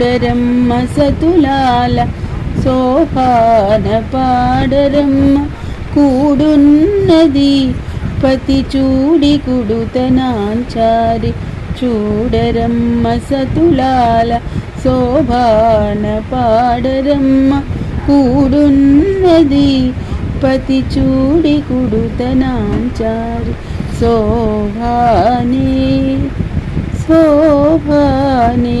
చూడరమ్మ సతులాల సోపాన పాడరమ్మ కూడున్నది పతి చూడి కుడుతనాంచారి చూడరమ్మ సతులాల శోభాన పాడరమ్మ కూడున్నది పతి చూడి కుడుతనాంచారి శోభానే శోభానే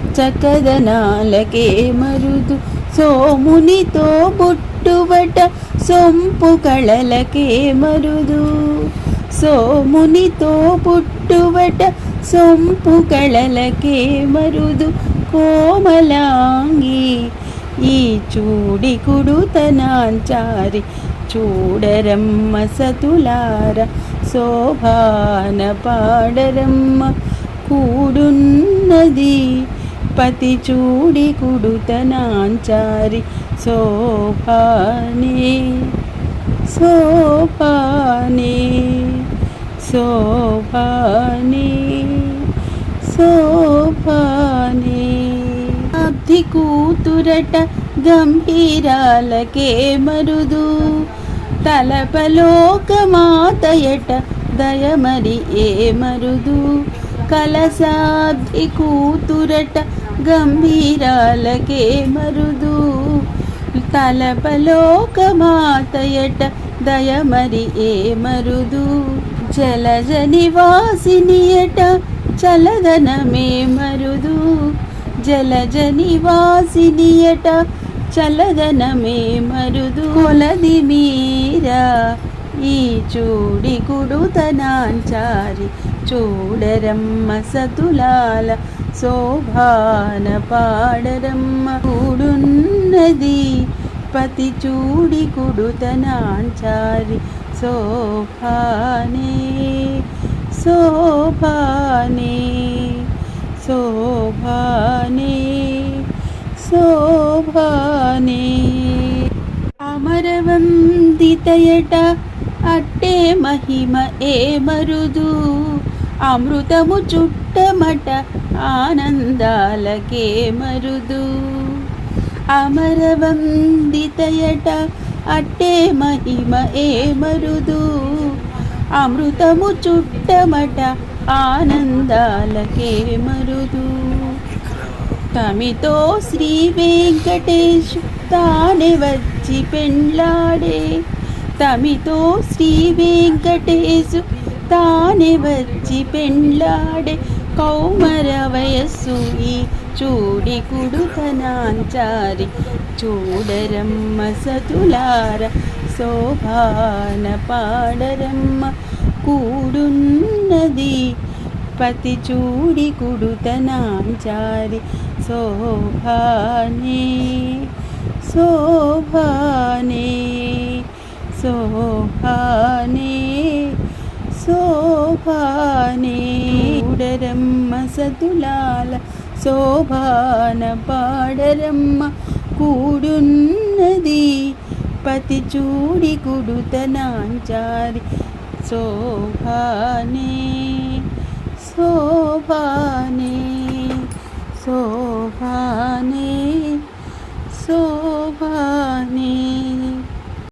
చక్కదనాలకే మరుదు. సోమునితో బుట్టువట సొంపు కళలకే మరుదు. సోమునితో పుట్టువట సొంపు కళలకే మరుదు. కోమలాంగి ఈ చూడి కుడుతనాంచారి చూడరమ్మ సతులార శోభాన పాడరమ్మ కూడున్నది. పతి చూడి కుడుతనాంచారి శోభానే శోభానే శోభానే శోభానే అబ్ధి కూతురట గంభీరాలకే మరుదు తలపలోకమాతయట దయమరి ఏ మరుదు. కలసాబ్ధి కూతురట గంభీరాలకే మరుదు. తలపలోకమాతయట దయమరి ఏ మరుదు. జలజ నివాసినియట చలదనమే మరుదు. జలజ నివాసినియట చలదనమే మరుదు. కొలది మీరా ఈ చూడి కుడుతనాంచారి చూడరమ్మ సతులాల శోభాన పాడరమ్మ కూడున్నది. పతి చూడి కుడుతనాంచారి శోభానే శోభానే శోభానే శోభానే. అమరవందితయట అట్టే మహిమ ఏ మరుదు అమృతము చుట్టమట ఆనందాలకే మరుదు. అమరవందితయట అట్టే మహిమ ఏ మరుదు. అమృతము చుట్టమట ఆనందాలకే మరుదు. తమితో శ్రీ వెంకటేశ్ తానే వచ్చి పెండ్లాడే. తమితో శ్రీ వెంకటేశు తానే వచ్చి పెండ్లాడే కౌమర వయస్సు ఈ చూడి కుడుతనాంచారి. చూడరమ్మ సతులార శోభాన పాడరమ్మ కూడున్నది. పతి చూడి కుడుతనాంచారి శోభానే శోభానే శోభానే. శోభానే చూడరమ్మ సతులాల శోభాన పాడరమ్మ కూడున్నది. పతి చూడి కుడుతనాంచారి శోభానే శోభానే.